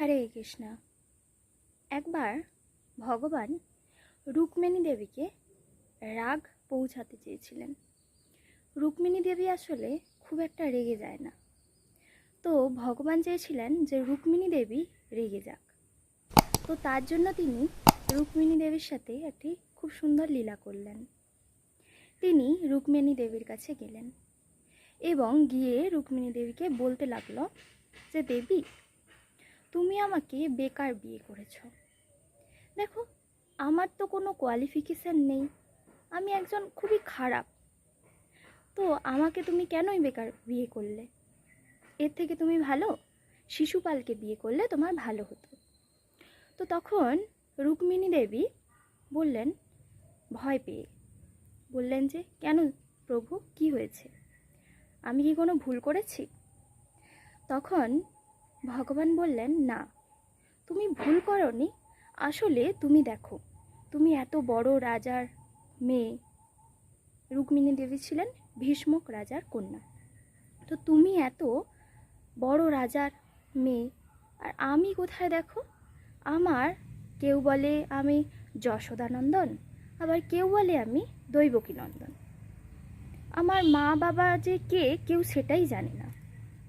হরে কৃষ্ণা। একবার ভগবান রুক্মিণী দেবীকে রাগ পৌঁছাতে চেয়েছিলেন। রুক্মিণী দেবী আসলে খুব একটা রেগে যায় না। তো ভগবান চেয়েছিলেন যে রুক্মিণী দেবী রেগে যাক। তো তার জন্য তিনি রুক্মিণী দেবীর সাথে একটি খুব সুন্দর লীলা করলেন। তিনি রুক্মিণী দেবীর কাছে গেলেন এবং গিয়ে রুক্মিণী দেবীকে বলতে লাগল যে, দেবী তুমি আমাকে বেকার বিয়ে করেছ। দেখো, আমার তো কোনো কোয়ালিফিকেশান নেই। আমি একজন খুবই খারাপ। তো আমাকে তুমি কেনই বেকার বিয়ে করলে? এর থেকে তুমি ভালো? শিশুপালকে বিয়ে করলে তোমার ভালো হতো। তো তখন রুক্মিণী দেবী বললেন, ভয় পেয়ে। বললেন যে, কেন প্রভু? কি হয়েছে? আমি কি কোনো ভুল করেছি? তখন ভগবান বললেন, না, তুমি ভুল করনি। আসলে তুমি দেখো, তুমি এত বড় রাজার মেয়ে। রুক্মিণী দেবী ছিলেন ভীষ্মক রাজার কন্যা। তো তুমি এত বড় রাজার মেয়ে, আর আমি কোথায় দেখো? আমার কেউ বলে আমি যশোদানন্দন, আবার কেউ বলে আমি দৈবকী নন্দন আমার মা বাবা যে কে, কেউ সেটাই জানে না।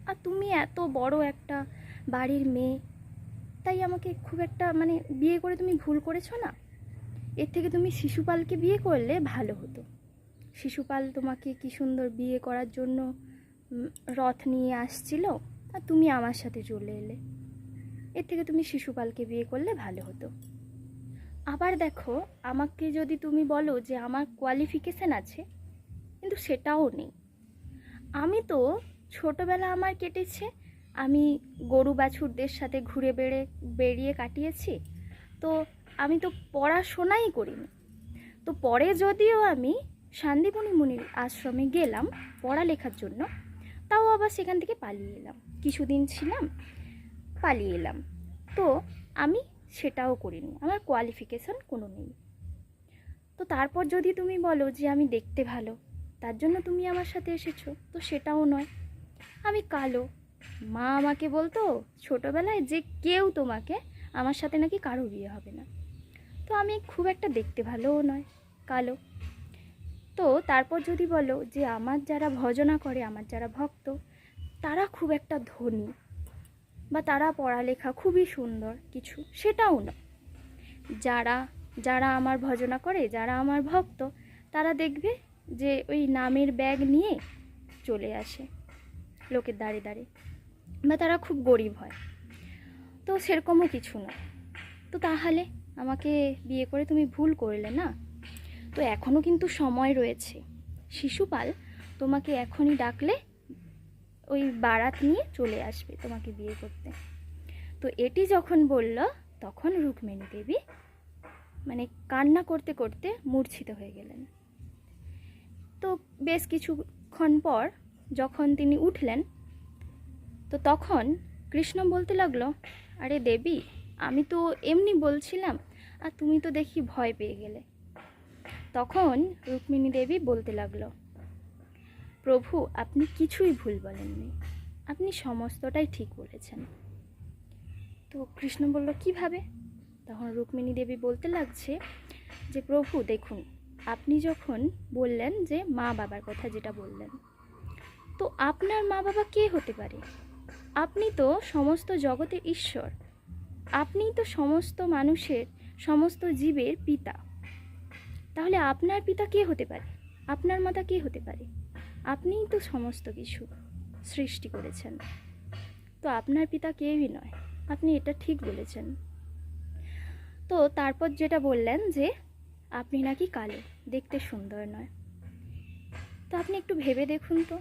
আর তুমি এত বড় একটা বাড়ির মেয়ে। তাই আমাকে খুব একটা মানে বিয়ে করে তুমি ভুল করেছ না? এর থেকে তুমি শিশুপালকে বিয়ে করলে ভালো হতো। শিশুপাল তোমাকে কি সুন্দর বিয়ে করার জন্য রথ নিয়ে আসছিল? আর তুমি আমার সাথে চলে এলে। এর থেকে তুমি শিশুপালকে বিয়ে করলে ভালো হতো। আবার দেখো, আমাকে যদি তুমি বলো যে আমার কোয়ালিফিকেশান আছে, কিন্তু সেটাও নেই। আমি তো ছোটবেলা আমার কেটেছে আমি গরু বাছুরদের সাথে ঘুরে বেড়ে বেরিয়ে কাটিয়েছি? তো আমি তো পড়াশোনাই করিনি। তো পরে যদিও আমি শান্তিমণি মুনির আশ্রমে গেলাম পড়ালেখার জন্য, তাও আবার সেখান থেকে পালিয়ে এলাম। কিছুদিন ছিলাম, পালিয়ে এলাম। তো আমি সেটাও করিনি, আমার কোয়ালিফিকেশন কোনো নেই। তো তারপর যদি তুমি বলো যে আমি দেখতে ভালো, তার জন্য তুমি আমার সাথে এসেছ, তো সেটাও নয়। আমি কালো মা আমাকে বলতো, ছোটোবেলায় যে কেউ তোমাকে আমার সাথে নাকি কারও বিয়ে হবে না। তো আমি খুব একটা দেখতে ভালোও নয়, কালো। তো তারপর যদি বলো যে আমার যারা ভজনা করে, আমার যারা ভক্ত, তারা খুব একটা ধনী বা তারা পড়ালেখা খুবই সুন্দর কিছু, সেটাও না যারা যারা আমার ভজনা করে, যারা আমার ভক্ত, তারা দেখবে যে ওই নামের ব্যাগ নিয়ে চলে আসে, লোকের দাঁড়ে দাঁড়ে। বা তারা খুব গরিব হয়। তো সেরকমও কিছু না। তো তাহলে আমাকে বিয়ে করে তুমি ভুল করলে না? তো এখনও কিন্তু সময় রয়েছে। শিশুপাল তোমাকে এখনই ডাকলে ওই বারাত নিয়ে চলে আসবে তোমাকে বিয়ে করতে। তো এটি যখন বলল, তখন রুক্মিণী দেবী মানে কান্না করতে করতে মূর্ছিত হয়ে গেলেন। তো বেশ কিছুক্ষণ পর যখন তিনি উঠলেন তো তখন কৃষ্ণ বলতে লাগল, আরে দেবী, আমি তো এমনি বলছিলাম, আর তুমি তো দেখি ভয় পেয়ে গেলে। তখন রুক্মিণী দেবী বলতে লাগল, প্রভু, আপনি কিছুই ভুল বলেননি। আপনি সমস্তটাই ঠিক বলেছেন। তো কৃষ্ণ বলল, কীভাবে? তখন রুক্মিণী দেবী বলতে লাগছে যে, প্রভু, দেখুন, আপনি যখন বললেন যে, মা বাবার কথা যেটা বললেন, তো আপনার মা বাবা কে হতে পারে? আপনি তো সমস্ত জগতের ঈশ্বর। আপনিই তো সমস্ত মানুষের, সমস্ত জীবের পিতা। তাহলে আপনার পিতা কে হতে পারে? আপনার মাতা কে হতে পারে? আপনিই তো সমস্ত কিছু সৃষ্টি করেছেন। তো আপনার পিতা কেউই নয়। আপনি এটা ঠিক বলেছেন। তো তারপর যেটা বললেন যে, আপনি নাকি কালো, দেখতে সুন্দর নয়। তো আপনি একটু ভেবে দেখুন তো।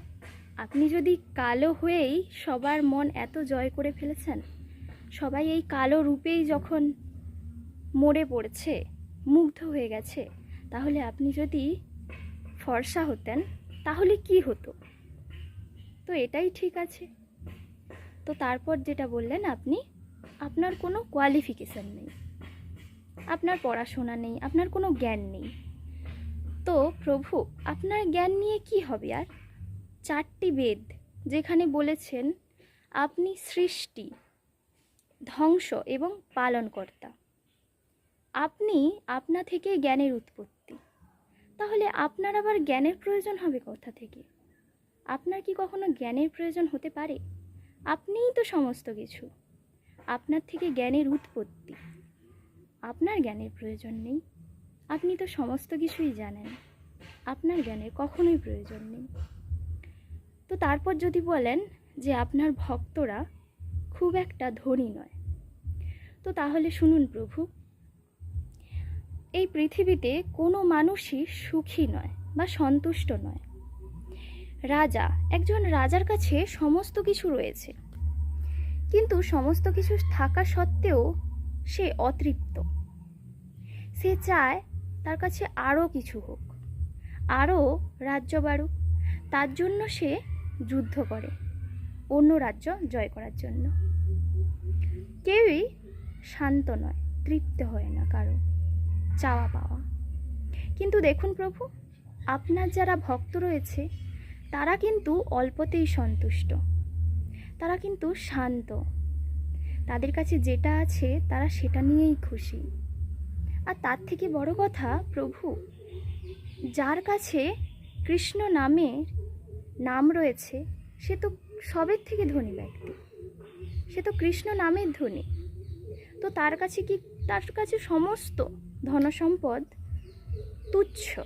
আপনি যদি কালো হয়েই সবার মন এত জয় করে ফেলেছেন, সবাই এই কালো রূপেই যখন মরে পড়ছে, মুগ্ধ হয়ে গেছে, তাহলে আপনি যদি ফর্সা হতেন, তাহলে কি হতো? তো এটাই ঠিক আছে। তো তারপর যেটা বললেন আপনি, আপনার কোনো কোয়ালিফিকেশান নেই, আপনার পড়াশোনা নেই, আপনার কোনো জ্ঞান নেই। তো প্রভু, আপনার জ্ঞান নিয়ে কি হবে আর? চারটি বেদ যেখানে বলেছেন, আপনি সৃষ্টি, ধ্বংস এবং পালনকর্তা। আপনি আপনা থেকে জ্ঞানের উৎপত্তি। তাহলে আপনার আবার জ্ঞানের প্রয়োজন হবে কোথা থেকে? আপনার কি কখনো জ্ঞানের প্রয়োজন হতে পারে? আপনিই তো সমস্ত কিছু। আপনার থেকে জ্ঞানের উৎপত্তি। আপনার জ্ঞানের প্রয়োজন নেই। আপনি তো সমস্ত কিছুই জানেন। আপনার জ্ঞানের কখনোই প্রয়োজন নেই। তো তারপর যদি বলেন যে আপনার ভক্তরা খুব একটা ধনী নয়। তো তাহলে শুনুন প্রভু, এই পৃথিবীতে কোনো মানুষই সুখী নয় বা সন্তুষ্ট নয়। রাজা, একজন রাজার কাছে সমস্ত কিছু রয়েছে। কিন্তু সমস্ত কিছু থাকা সত্ত্বেও সে অতৃপ্ত। সে চায় তার কাছে আরও কিছু হোক, আরও রাজ্য বাড়ুক। তার জন্য সে যুদ্ধ করে। অন্য রাজ্য জয় করার জন্য। কেউই শান্ত নয়, তৃপ্ত হয় না কারও চাওয়া পাওয়া। কিন্তু দেখুন প্রভু, আপনার যারা ভক্ত রয়েছে, তারা কিন্তু অল্পতেই সন্তুষ্ট। তারা কিন্তু শান্ত। তাদের কাছে যেটা আছে, তারা সেটা নিয়েই খুশি। আর তার থেকে বড় কথা, প্রভু, যার কাছে কৃষ্ণ নামের নাম রয়েছে, সে তো সবের থেকে ধনী ব্যক্তি। সে তো কৃষ্ণ নামের ধনী। তো তার কাছে কি তার কাছে সমস্ত ধনসম্পদ তুচ্ছ?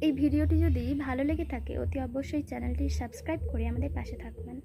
এই ভিডিওটি যদি ভালো লেগে থাকে, অতি অবশ্যই চ্যানেলটি সাবস্ক্রাইব করে আমাদের পাশে থাকবেন।